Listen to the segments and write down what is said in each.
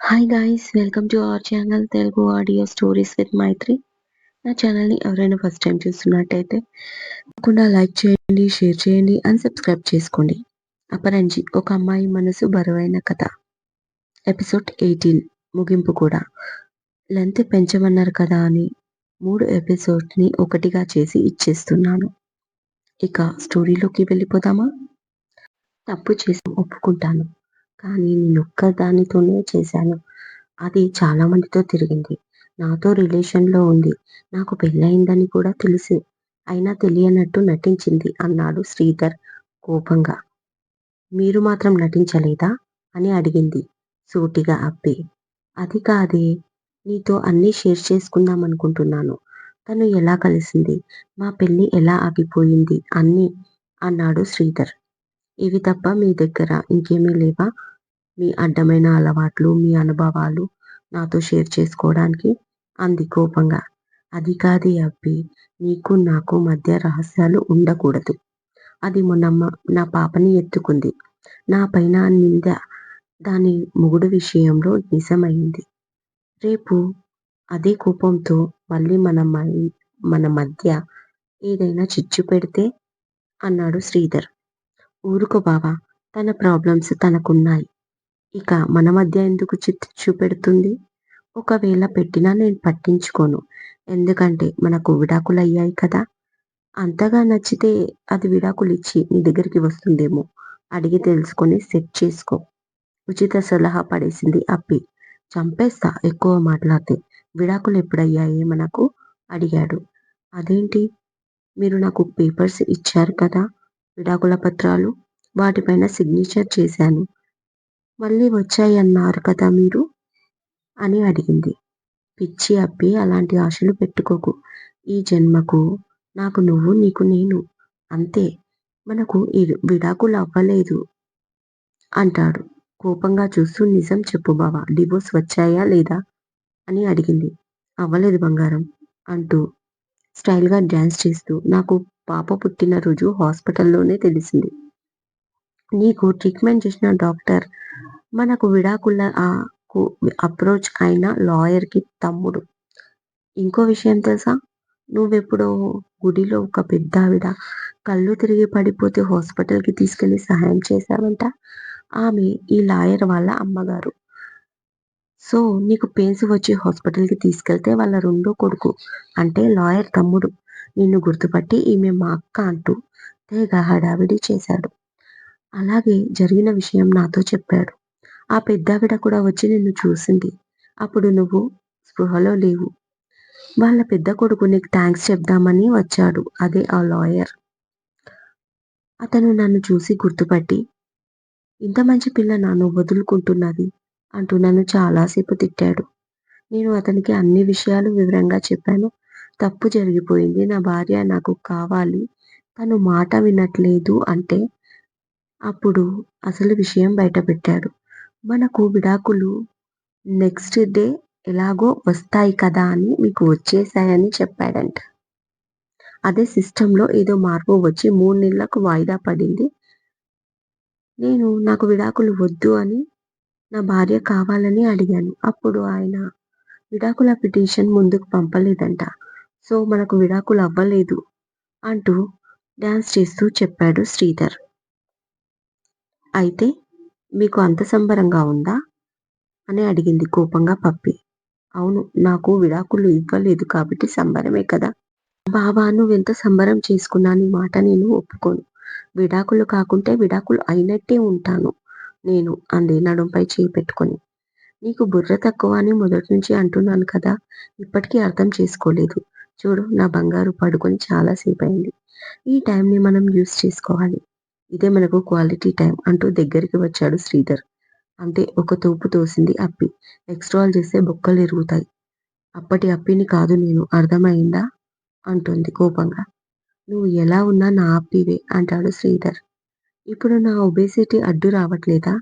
Hi guys welcome to our channel Telugu audio stories with Maitri నా ఛానల్ని ఎవరైనా first time చూస్తున్నట్టయితే తప్పకుండా లైక్ చేయండి షేర్ చేయండి అండ్ సబ్స్క్రైబ్ చేసుకోండి. అపరంజి ఒక అమ్మాయి మనసు బరువైన కథ. ఎపిసోడ్ ఎయిటీన్ ముగింపు కూడా. లెంత్ పెంచమన్నారు కదా అని మూడు ఎపిసోడ్ని ఒకటిగా చేసి ఇచ్చేస్తున్నాను. ఇక స్టోరీలోకి వెళ్ళిపోదామా? తప్పు చేసి ఒప్పుకుంటాను. కానీ నేను ఒక్కదానితోనే చేశాను. అది చాలా మందితో తిరిగింది. నాతో రిలేషన్లో ఉంది. నాకు పెళ్ళయిందని కూడా తెలుసు. అయినా తెలియనట్టు నటించింది అన్నాడు శ్రీధర్ కోపంగా. మీరు మాత్రం నటించలేదా? అని అడిగింది సూటిగా అబ్బి. అది కాదే. నీతో అన్నీ షేర్ చేసుకుందాం అనుకుంటున్నాను. తను ఎలా కలిసింది? మా పెళ్ళి ఎలా ఆగిపోయింది అన్నీ అన్నాడు శ్రీధర్. ఇవి తప్ప మీ దగ్గర ఇంకేమీ లేవా? మీ అడ్డమైన అలవాట్లు మీ అనుభవాలు నాతో షేర్ చేసుకోవడానికి అంది కోపంగా. అది కాదే అబ్బి నీకు నాకు మధ్య రహస్యాలు ఉండకూడదు. అది మొన్నమ్మ నా పాపని ఎత్తుకుంది. నా పైన నింద దాని మొగుడు విషయంలో నిజమైంది. రేపు అదే కోపంతో మళ్ళీ మన మన మధ్య ఏదైనా చిచ్చు పెడితే అన్నాడు శ్రీధర్. ఊరుకో బావా తన ప్రాబ్లమ్స్ తనకున్నాయి. ఇక మన మధ్య ఎందుకు చిచ్చు పెడుతుంది ఒకవేళ పెట్టినా నేను పట్టించుకోను. ఎందుకంటే మనకు విడాకులు అయ్యాయి కదా. అంతగా నచ్చితే అది విడాకులు ఇచ్చి నీ దగ్గరికి వస్తుందేమో? అడిగి తెలుసుకొని సెట్ చేసుకో. ఉచిత సలహా పడేసింది అప్పి. చంపేస్తా ఎక్కువ మాట్లాడితే. విడాకులు ఎప్పుడయ్యాయి మనకు? అడిగాడు. అదేంటి? మీరు నాకు పేపర్స్ ఇచ్చారు కదా? విడాకుల పత్రాలు? వాటిపైన సిగ్నేచర్ చేశాను. మళ్ళీ వచ్చాయన్నారు కదా మీరు? అని అడిగింది. పిచ్చి అబ్బి అలాంటి ఆశలు పెట్టుకోకు. ఈ జన్మకు నాకు నువ్వు నీకు నేను. అంతే. మనకు విడాకులు అవ్వలేదు అంటాడు. కోపంగా చూస్తూ నిజం చెప్పు బావా డివోర్స్ వచ్చాయా లేదా? అని అడిగింది. అవ్వలేదు బంగారం అంటూ స్టైల్గా డ్యాన్స్ చేస్తూ. నాకు పాప పుట్టినరోజు హాస్పిటల్లోనే తెలిసింది. నీకు ట్రీట్మెంట్ చేసిన డాక్టర్ మనకు విడాకుల అప్రోచ్ అయిన లాయర్కి తమ్ముడు. ఇంకో విషయం తెలుసా? నువ్వెప్పుడో గుడిలో ఒక పెద్ద ఆవిడ కళ్ళు తిరిగి పడిపోతే హాస్పిటల్కి తీసుకెళ్ళి సహాయం చేశావంట? ఆమె ఈ లాయర్ వాళ్ళ అమ్మగారు. సో నీకు పెయిన్స్ వచ్చి హాస్పిటల్కి తీసుకెళ్తే వాళ్ళ రెండో కొడుకు అంటే లాయర్ తమ్ముడు. నిన్ను గుర్తుపట్టి ఈమె మా అక్క అంటూ తెగ హడావిడి చేశాడు. అలాగే జరిగిన విషయం నాతో చెప్పాడు. ఆ పెద్దావిడ కూడా వచ్చి నిన్ను చూసింది. అప్పుడు నువ్వు స్పృహలో లేవు. వాళ్ళ పెద్ద కొడుకు నీకు థ్యాంక్స్ చెప్దామని వచ్చాడు. అదే ఆ లాయర్ అతను నన్ను చూసి గుర్తుపట్టి ఇంత మంచి పిల్ల నన్ను వదులుకుంటున్నది అంటూ నన్ను చాలాసేపు తిట్టాడు. నేను అతనికి అన్ని విషయాలు వివరంగా చెప్పాను. తప్పు జరిగిపోయింది. నా భార్య నాకు కావాలి. తను మాట వినట్లేదు అంటే అప్పుడు అసలు విషయం బయటపెట్టాడు. మనకు విడాకులు నెక్స్ట్ డే ఎలాగో వస్తాయి కదా అని మీకు వచ్చేసాయని చెప్పాడంట. అదే సిస్టంలో ఏదో మార్పు వచ్చి మూడు నెలలకు వాయిదా పడింది. నేను నాకు విడాకులు వద్దు అని నా భార్య కావాలని అడిగాను. అప్పుడు ఆయన విడాకుల పిటిషన్ ముందుకు పంపలేదంట. సో మనకు విడాకులు అవ్వలేదు అంటూ డ్యాన్స్ చేస్తూ చెప్పాడు శ్రీధర్. అయితే మీకు అంత సంబరంగా ఉందా? అని అడిగింది కోపంగా పప్పి. అవును నాకు విడాకులు ఇవ్వలేదు కాబట్టి సంబరమే కదా. బాబా నువ్వెంత సంబరం చేసుకున్నా నీ మాట నేను ఒప్పుకోను. విడాకులు కాకుంటే విడాకులు అయినట్టే ఉంటాను నేను అంది నడుంపై చేయి పెట్టుకొని. నీకు బుర్ర తక్కువ అని మొదటి నుంచి అంటున్నాను కదా ఇప్పటికీ అర్థం చేసుకోలేదు. చూడు నా బంగారు పడుకొని చాలాసేపు అయింది ఈ టైంని మనం యూస్ చేసుకోవాలి. ఇదే మనకు క్వాలిటీ టైం అంటూ దగ్గరికి వచ్చాడు శ్రీధర్. అంతే ఒక తోపు తోసింది అప్పి. ఎక్స్ట్రాల్ చేస్తే బొక్కలు ఎరుగుతాయి అప్పటి అప్పిని కాదు నేను అర్థమైందా? అంటుంది కోపంగా. నువ్వు ఎలా ఉన్నా నా అప్పివే అంటాడు శ్రీధర్. ఇప్పుడు నా ఒబేసిటీ అడ్డు రావట్లేదా?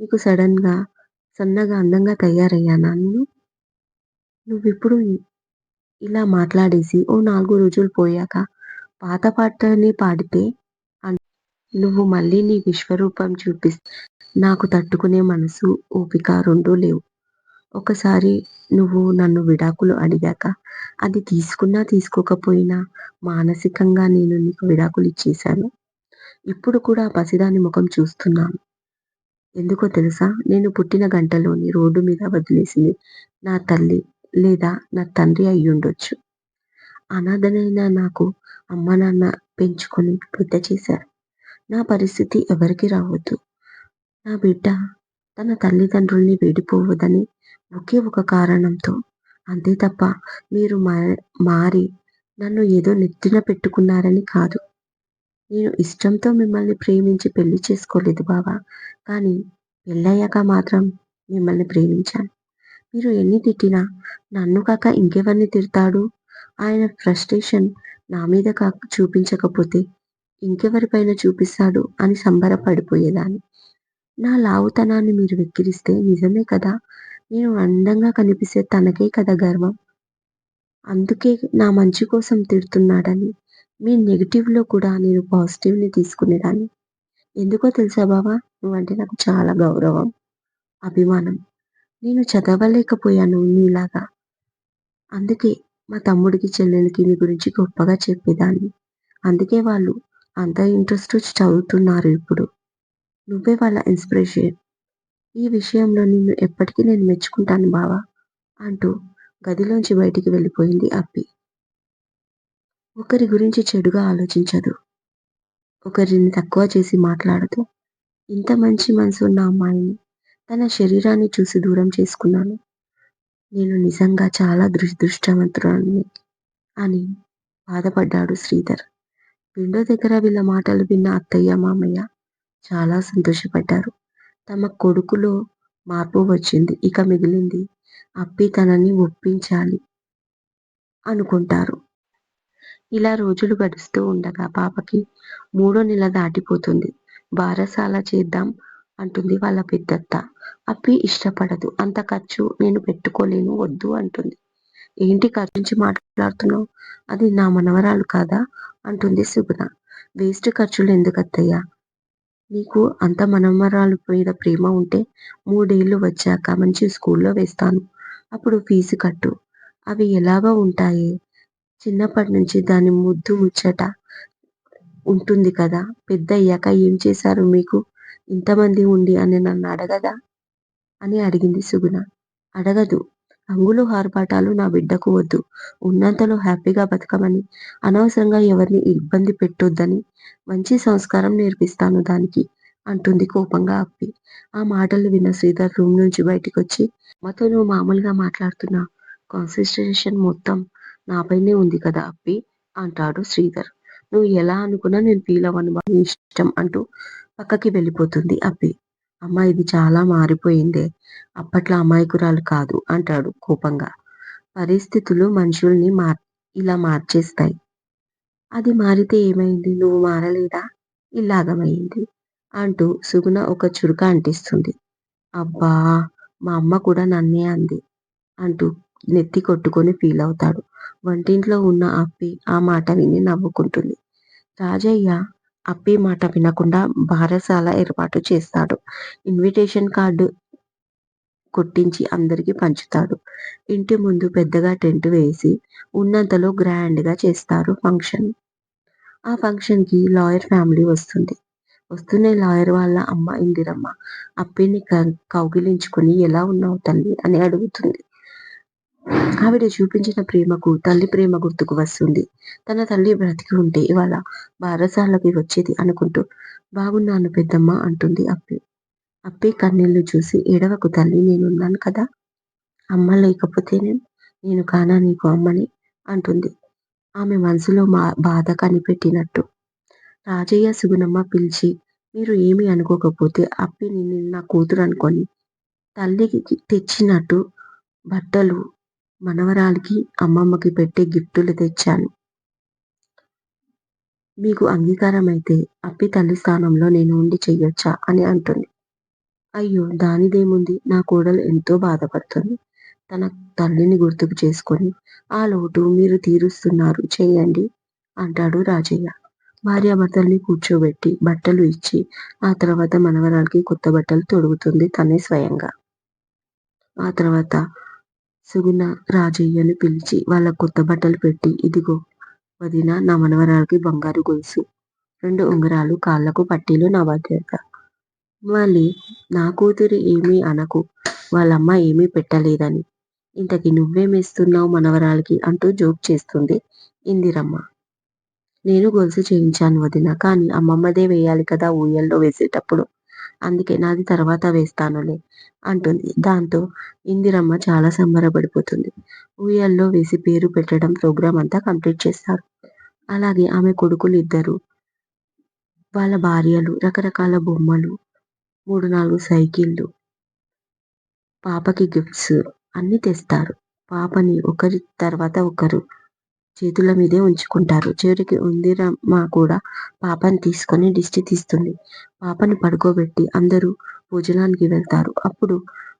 నీకు సడన్గా సన్నగా అందంగా తయారయ్యానా నేను నువ్విప్పుడు ఇలా మాట్లాడేసి ఓ నాలుగు రోజులు పోయాక పాత పాటని పాడితే నువ్వు మళ్ళీ నీ విశ్వరూపం చూపిస్తే. నాకు తట్టుకునే మనసు ఓపిక రెండూ లేవు. ఒకసారి నువ్వు నన్ను విడాకులు అడిగాక అది తీసుకున్నా తీసుకోకపోయినా మానసికంగా నేను నీకు విడాకులు ఇచ్చేశాను. ఇప్పుడు కూడా పసిదాని ముఖం చూస్తున్నాను. ఎందుకో తెలుసా? నేను పుట్టిన గంటలోని రోడ్డు మీద వదిలేసింది నా తల్లి లేదా నా తండ్రి అయ్యుండొచ్చు అనాథనైన నాకు అమ్మ నాన్న పెంచుకొని పెద్ద చేశారు. నా పరిస్థితి ఎవరికి రావద్దు. నా బిడ్డ తన తల్లిదండ్రుల్ని వేడిపోవద్దని ఒకే ఒక కారణంతో. అంతే తప్ప మీరు మారి నన్ను ఏదో నెత్తిన పెట్టుకున్నారని కాదు. నేను ఇష్టంతో మిమ్మల్ని ప్రేమించి పెళ్ళి చేసుకోలేదు బావా. కానీ పెళ్ళయ్యాక మాత్రం మిమ్మల్ని ప్రేమించాను. మీరు ఎన్ని తిట్టినా నన్ను కాక ఇంకెవరిని తిడతాడు? ఆయన ఫ్రస్ట్రేషన్ నా మీద కాక చూపించకపోతే ఇంకెవరిపైన చూపిస్తాడు అని సంబరపడిపోయేదాన్ని. నా లావుతనాన్ని మీరు వెక్కిరిస్తే నిజమే కదా? నేను అందంగా కనిపిస్తే తనకే కదా గర్వం? అందుకే నా మంచి కోసం తిడుతున్నాడని మీ నెగిటివ్లో కూడా నేను పాజిటివ్ని తీసుకునేదాన్ని. ఎందుకో తెలుసా బావా? నువ్వంటే నాకు చాలా గౌరవం అభిమానం. నేను చదవలేకపోయాను నీలాగా. అందుకే మా తమ్ముడికి చెల్లెలకి నీ గురించి గొప్పగా చెప్పేదాన్ని. అందుకే వాళ్ళు అంత ఇంట్రెస్ట్ చదువుతున్నారు ఇప్పుడు. నువ్వే వాళ్ళ ఇన్స్పిరేషన్ ఈ విషయంలో నిన్ను ఎప్పటికీ నేను మెచ్చుకుంటాను బావా అంటూ గదిలోంచి బయటికి వెళ్ళిపోయింది అప్పి. ఒకరి గురించి చెడుగా ఆలోచించదు. ఒకరిని తక్కువ చేసి మాట్లాడదు. ఇంత మంచి మనసు ఉన్న అమ్మాయిని తన శరీరాన్ని చూసి దూరం చేసుకున్నాను. నేను నిజంగా చాలా దురదృష్టవంతురాన్ని అని బాధపడ్డాడు శ్రీధర్. విండో దగ్గర వీళ్ళ మాటలు విన్న అత్తయ్య మామయ్య చాలా సంతోషపడ్డారు. తమ కొడుకులో మార్పు వచ్చింది ఇక మిగిలింది అప్పి తనని ఒప్పించాలి అనుకుంటారు. ఇలా రోజులు గడుస్తూ ఉండగా పాపకి మూడో నెల దాటిపోతుంది. బారసాల చేద్దాం అంటుంది వాళ్ళ పెద్దత్త. అప్పి ఇష్టపడదు అంత ఖర్చు నేను పెట్టుకోలేను వద్దు అంటుంది. ఏంటి ఖర్చు నుంచి మాట్లాడుతున్నావు? అది నా మనవరాలు కాదా? అంటుంది సుగుణ. వేస్ట్ ఖర్చులు ఎందుకు అత్తయ్యా నీకు అంత మనమరాలు మీద ప్రేమ ఉంటే మూడేళ్ళు వచ్చాక మంచి స్కూల్లో వేస్తాను. అప్పుడు ఫీజు కట్టు. అవి ఎలాగో ఉంటాయి? చిన్నప్పటి నుంచి దాని ముద్దు ముచ్చట ఉంటుంది కదా? పెద్ద అయ్యాక ఏం చేశారు మీకు? ఇంతమంది ఉండి అని నన్ను అడగదా? అని అడిగింది సుగుణ. అడగదు. అంగులు హార్పాటాలు నా బిడ్డకు వద్దు. ఉన్నంతలో హ్యాపీగా బతకమని అనవసరంగా ఎవరిని ఇబ్బంది పెట్టొద్దని మంచి సంస్కారం నేర్పిస్తాను దానికి అంటుంది కోపంగా అప్పి. ఆ మాటలు విన్న శ్రీధర్ రూమ్ నుంచి బయటికి వచ్చి మాతో నువ్వు మామూలుగా మాట్లాడుతున్నా. కాన్సన్ట్రేషన్ మొత్తం నాపైనే ఉంది కదా అప్పి అంటాడు శ్రీధర్. నువ్వు ఎలా అనుకున్నా నేను ఫీల్ అవ్వను ఇష్టం అంటూ పక్కకి వెళ్ళిపోతుంది అప్పి. అమ్మ ఇది చాలా మారిపోయిందే. అప్పట్లో అమాయకురాలు కాదు అంటాడు కోపంగా. పరిస్థితులు మనుషుల్ని మార్ ఇలా మార్చేస్తాయి. అది మారితే ఏమైంది? నువ్వు మారలేదా? ఇలాగమైంది అంటూ సుగుణ ఒక చురుక అంటిస్తుంది. అబ్బా మా అమ్మ కూడా నన్నే అంది అంటూ నెత్తి కొట్టుకొని ఫీల్ అవుతాడు. వంటింట్లో ఉన్న అప్పి ఆ మాట విని నవ్వుకుంటుంది. రాజయ్య అప్పి మాట వినకుండా బారసాల ఏర్పాటు చేస్తాడు. ఇన్విటేషన్ కార్డు కొట్టించి అందరికి పంచుతాడు. ఇంటి ముందు పెద్దగా టెంట్ వేసి ఉన్నంతలో గ్రాండ్గా చేస్తారు ఫంక్షన్. ఆ ఫంక్షన్కి లాయర్ ఫ్యామిలీ వస్తుంది. వస్తూనే లాయర్ వాళ్ళ అమ్మ ఇందిరమ్మ అప్పిని కౌగిలించుకుని ఎలా ఉన్నావు తల్లి? అని అడుగుతుంది. ఆవిడ చూపించిన ప్రేమకు తల్లి ప్రేమ గుర్తుకు వస్తుంది. తన తల్లి బ్రతికి ఉంటే ఇవాళ బారసాలకి వచ్చేది అనుకుంటూ బాగున్నాను పెద్దమ్మ అంటుంది అప్పి. అప్పి కన్నీళ్ళు చూసి ఏడవకు తల్లి నేనున్నాను కదా. అమ్మ లేకపోతేనే నేను కానా నీకు అమ్మని అంటుంది. ఆమె మనసులో మా బాధ కనిపెట్టినట్టు. రాజయ్య సుగుణమ్మ పిలిచి మీరు ఏమి అనుకోకపోతే అప్పిని నిన్న కూతురు అనుకొని తల్లికి తెచ్చినట్టు బట్టలు మనవరాలికి అమ్మమ్మకి పెట్టే గిఫ్టులు తెచ్చాను. మీకు అంగీకారం అయితే అప్పి తల్లి స్థానంలో నేను ఉండి చెయ్యొచ్చా? అని అంటుంది. అయ్యో దానిదేముంది? నా కోడలు ఎంతో బాధపడుతుంది. తన తల్లిని గుర్తుకు చేసుకొని ఆ లోటు మీరు తీరుస్తున్నారు చేయండి అంటాడు రాజయ్య. భార్యాభర్తల్ని కూర్చోబెట్టి బట్టలు ఇచ్చి ఆ తర్వాత మనవరాలకి కొత్త బట్టలు తొడుగుతుంది తనే స్వయంగా. ఆ తర్వాత సుగుణ రాజయ్యను పిలిచి వాళ్ళ కొత్త బట్టలు పెట్టి ఇదిగో వదిన నా మనవరాలకి బంగారు గొలుసు. రెండు ఉంగరాలు కాళ్ళకు పట్టీలు నా బాధ్యత. మళ్ళీ నా కూతురు ఏమీ అనకు. వాళ్ళమ్మ ఏమీ పెట్టలేదని. ఇంతకి నువ్వేమిస్తున్నావు మనవరాలకి అంటూ జోక్ చేస్తుంది ఇందిరమ్మ. నేను గొలుసు చేయించాను వదిన కానీ అమ్మమ్మదే వేయాలి కదా ఊయల్లో వేసేటప్పుడు. అందుకే నాది తర్వాత వేస్తానులే అంటుంది. దాంతో ఇందిరమ్మ చాలా సంబరపడిపోతుంది. ఊయల్లో వేసి పేరు పెట్టడం ప్రోగ్రాం అంతా కంప్లీట్ చేస్తారు. అలాగే ఆమె కొడుకులు ఇద్దరు వాళ్ళ భార్యలు రకరకాల బొమ్మలు మూడు నాలుగు సైకిళ్ళు పాపకి గిఫ్ట్స్ అన్ని తెస్తారు. పాపని ఒకరి తర్వాత ఒకరు చేతుల మీదే ఉంచుకుంటారు. చివరికి ఉందిరమ్మ కూడా పాపని తీసుకొని దిష్టి తీస్తుంది. పాపని పడుకోబెట్టి అందరూ భోజనానికి వెళ్తారు. అప్పుడు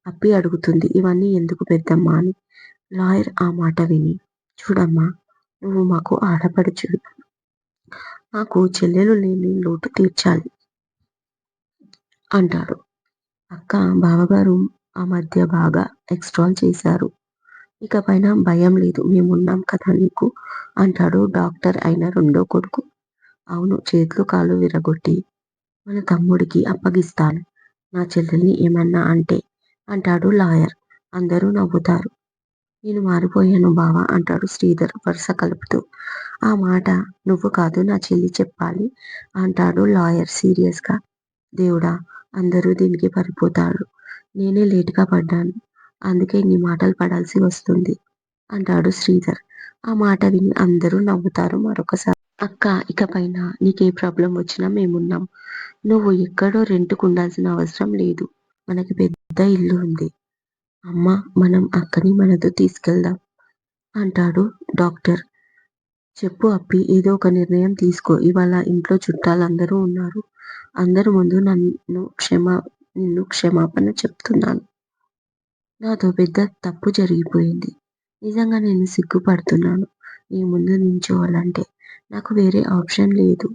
అప్పి అడుగుతుంది ఇవన్నీ ఎందుకు పెద్దమ్మా? అని. లాయర్ ఆ మాట విని చూడమ్మా నువ్వు మాకు ఆడపడుచుడు నాకు చెల్లెలు లేని లోటు తీర్చాలి అంటాడు అక్క బావగారు ఆ మధ్య బాగా ఎక్స్ట్రాల్ చేశారు. ఇక పైన భయం లేదు మేమున్నాం కదా నీకు అంటాడు డాక్టర్ అయిన రెండో కొడుకు. అవును చేతులు కాళ్ళు విరగొట్టి మన తమ్ముడికి అప్పగిస్తాను. నా చెల్లెల్ని ఏమన్నా అంటే అంటాడు లాయర్. అందరూ నవ్వుతారు. నేను మారిపోయాను బావా అంటాడు శ్రీధర్ వరుస కలుపుతూ. ఆ మాట నువ్వు కాదు నా చెల్లి చెప్పాలి అంటాడు లాయర్ సీరియస్గా. దేవుడా అందరూ దీనికి పడిపోతాడు నేనే లేటుగా పడ్డాను. అందుకే ఇన్ని మాటలు పడాల్సి వస్తుంది అంటాడు శ్రీధర్. ఆ మాట విని అందరూ నవ్వుతారు మరొకసారి. అక్క ఇక పైన నీకే ప్రాబ్లం వచ్చినా మేమున్నాం. నువ్వు ఎక్కడో రెంట్కు ఉండాల్సిన అవసరం లేదు. మనకి పెద్ద ఇల్లు ఉంది. అమ్మ మనం అక్కని మనతో తీసుకెళ్దాం అంటాడు డాక్టర్. చెప్పు అప్పి ఏదో ఒక నిర్ణయం తీసుకో. ఇవాళ ఇంట్లో చుట్టాలందరూ ఉన్నారు. అందరి ముందు నన్ను క్షమా నిన్ను క్షమాపణ చెప్తున్నాను. నాతో పెద్ద తప్పు జరిగిపోయింది. నిజంగా నేను సిగ్గుపడుతున్నాను. నీ ముందు నించోవాలంటే నాకు వేరే ఆప్షన్ లేదు.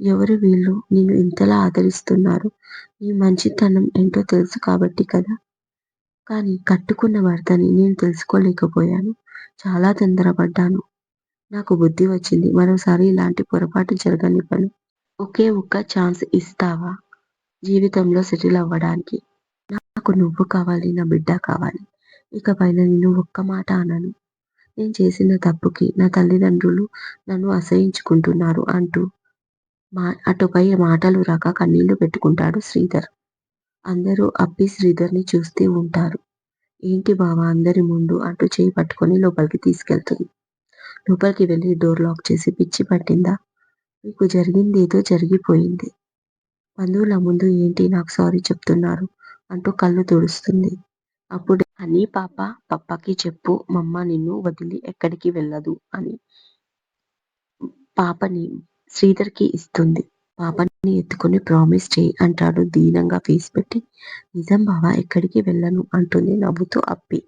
ఎవరు వీళ్ళు? నేను ఇంతలా ఆదరిస్తున్నారు. నీ మంచితనం ఏంటో తెలుసు కాబట్టి కదా? కానీ కట్టుకున్న భర్తని నేను తెలుసుకోలేకపోయాను. చాలా తొందరపడ్డాను. నాకు బుద్ధి వచ్చింది. మరోసారి ఇలాంటి పొరపాటు జరగనివ్వను ఒకే ఒక్క ఛాన్స్ ఇస్తావా? జీవితంలో సెటిల్ అవ్వడానికి నాకు నువ్వు కావాలి నా బిడ్డ కావాలి. ఇక పైన నేను ఒక్క మాట అనను. నేను చేసిన తప్పుకి నా తల్లిదండ్రులు నన్ను అసహించుకుంటున్నారు అంటూ మా అటుపై మాటలు రాక కన్నీళ్ళు పెట్టుకుంటాడు శ్రీధర్. అందరూ అప్పి శ్రీధర్ని చూస్తూ ఉంటారు. ఏంటి బావా అందరి ముందు అంటూ చేయి పట్టుకొని లోపలికి తీసుకెళ్తుంది. లోపలికి వెళ్ళి డోర్ లాక్ చేసి పిచ్చి పట్టిందా? మీకు జరిగింది ఏదో జరిగిపోయింది. బంధువుల ముందు ఏంటి నాకు సారీ చెప్తున్నారు? అంటూ కళ్ళు తుడుస్తుంది. అప్పుడు అని పాప పప్పకి చెప్పు మమ్మ నిన్ను వదిలి ఎక్కడికి వెళ్ళదు అని పాపని శ్రీధర్కి ఇస్తుంది. పాపని ఎత్తుకొని ప్రామిస్ చేయి అంటాడు. దీనంగా ఫేస్ పెట్టి నిజం బావా ఎక్కడికి వెళ్ళను అంటుంది నవ్వుతూ అప్పి.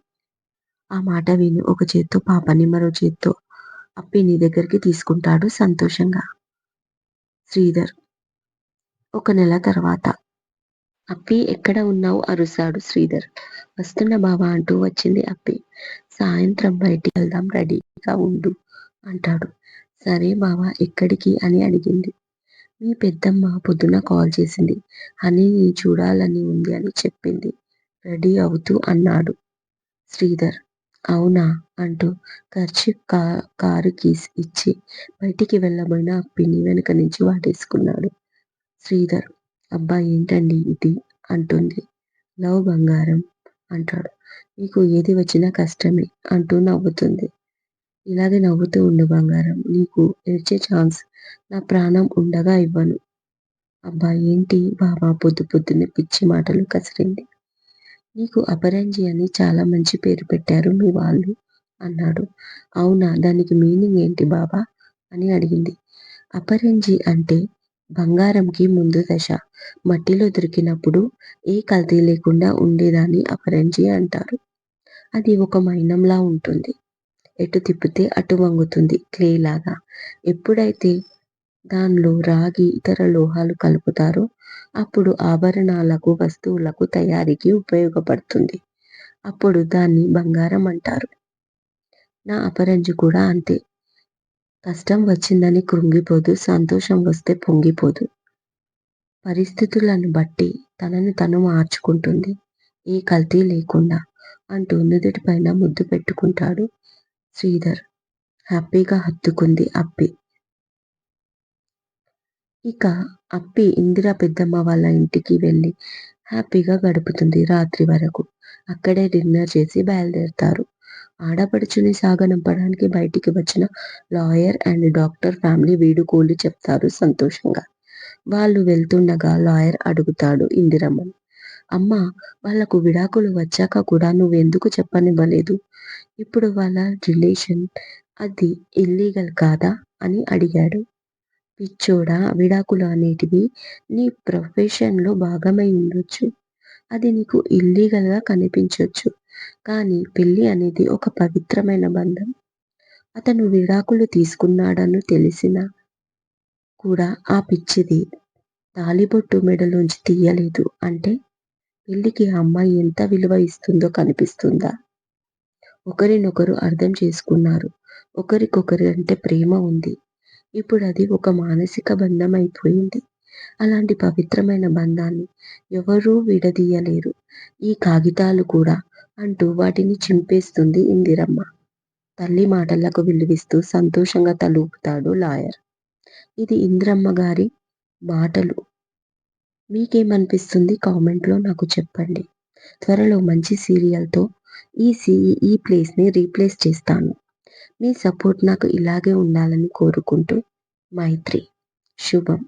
ఆ మాట విని ఒక చేత్తో పాపని మరో చేత్తో అప్పి నీ దగ్గరికి తీసుకుంటాడు సంతోషంగా. శ్రీధర్ ఒక నెల తర్వాత అప్పి ఎక్కడ ఉన్నావు? అరుసాడు శ్రీధర్. వస్తున్న బావా అంటూ వచ్చింది అప్పి. సాయంత్రం బయటికి వెళ్దాం రెడీగా ఉండు అంటాడు. సరే బావా ఎక్కడికి? అని అడిగింది. మీ పెద్దమ్మ పొద్దున కాల్ చేసింది. హనీని చూడాలని ఉంది అని చెప్పింది. రెడీ అవుతూ అన్నాడు శ్రీధర్. అవునా అంటూ ఖర్చు కా కారు కీస్ ఇచ్చి బయటికి వెళ్ళబోయిన అప్పిని వెనుక నుంచి వాటేసుకున్నాడు శ్రీధర్. అబ్బా ఏంటండి ఇది? అంటుంది. లవ్ బంగారం అంటాడు. నీకు ఏది వచ్చినా కష్టమే అంటూ నవ్వుతుంది. ఇలాగే నవ్వుతూ ఉండు బంగారం. నీకు ఏడ్చే ఛాన్స్. నా ప్రాణం ఉండగా ఇవ్వను. అబ్బా ఏంటి బాబా పొద్దు పొద్దున్నే పిచ్చి మాటలు కసిరింది. నీకు అపరంజి అని చాలా మంచి పేరు పెట్టారు మీ వాళ్ళు అన్నాడు. అవునా దానికి మీనింగ్ ఏంటి బాబా అని అడిగింది. అపరంజి అంటే బంగారంకి ముందు దశ. మట్టిలో దొరికినప్పుడు ఏ కల్తీ లేకుండా ఉండేదాన్ని అపరంజి అంటారు. అది ఒక మైనంలా ఉంటుంది. ఎటు తిప్పితే అటు వంగుతుంది క్లే లాగా ఎప్పుడైతే దానిలో రాగి ఇతర లోహాలు కలుపుతారో అప్పుడు ఆభరణాలకు వస్తువులకు తయారీకి ఉపయోగపడుతుంది. అప్పుడు దాన్ని బంగారం అంటారు. నా అపరంజి కూడా అంతే. కష్టం వచ్చిందని కృంగిపోదు సంతోషం వస్తే పొంగిపోదు. పరిస్థితులను బట్టి తనని తను మార్చుకుంటుంది. ఏ కల్తీ లేకుండా అంటూ నుదుటి పైన ముద్దు పెట్టుకుంటాడు శ్రీధర్. హ్యాపీగా హత్తుకుంది అప్పి. ఇక అప్పి ఇందిరా పెద్దమ్మ వాళ్ళ ఇంటికి వెళ్ళి హ్యాపీగా గడుపుతుంది రాత్రి వరకు. అక్కడే డిన్నర్ చేసి బయలుదేరుతారు. ఆడపడుచుని సాగనంపడానికి బయటికి వచ్చిన లాయర్ అండ్ డాక్టర్ ఫ్యామిలీ వీడుకోలు చెప్తారు సంతోషంగా. వాళ్ళు వెళ్తుండగా లాయర్ అడుగుతాడు ఇందిరమ్మని. అమ్మ వాళ్ళకు విడాకులు వచ్చాక కూడా నువ్వెందుకు చెప్పనివ్వలేదు? ఇప్పుడు వాళ్ళ రిలేషన్ అది ఇల్లీగల్ కాదా అని అడిగాడు. పిచ్చోడా విడాకులు అనేటివి నీ ప్రొఫెషన్లో భాగమై ఉండొచ్చు. అది నీకు ఇల్లీగల్గా కనిపించవచ్చు కానీ పెళ్ళి అనేది ఒక పవిత్రమైన బంధం. అతను విడాకులు తీసుకున్నాడని తెలిసినా కూడా ఆ పిచ్చిది తాలిబొట్టు మెడలోంచి తీయలేదు అంటే పెళ్ళికి ఆ అమ్మాయి ఎంత విలువ ఇస్తుందో కనిపిస్తుందా? ఒకరినొకరు అర్థం చేసుకున్నారు. ఒకరికొకరి అంటే ప్రేమ ఉంది. ఇప్పుడు అది ఒక మానసిక బంధం అయిపోయింది అలాంటి పవిత్రమైన బంధాన్ని ఎవరూ విడదీయలేరు. ఈ కాగితాలు కూడా అంటూ వాటిని చింపేస్తుంది ఇందిరమ్మ. తల్లి మాటలకు విలువిస్తూ సంతోషంగా తలూపుతాడు లాయర్. ఇది ఇందిరమ్మ గారి మాటలు. మీకేమనిపిస్తుంది? కామెంట్లో నాకు చెప్పండి. త్వరలో మంచి సీరియల్తో ఈ సీ ఈ ప్లేస్ని రీప్లేస్ చేస్తాను. మీ సపోర్ట్ నాకు ఇలాగే ఉండాలని కోరుకుంటూ మైత్రి. శుభం.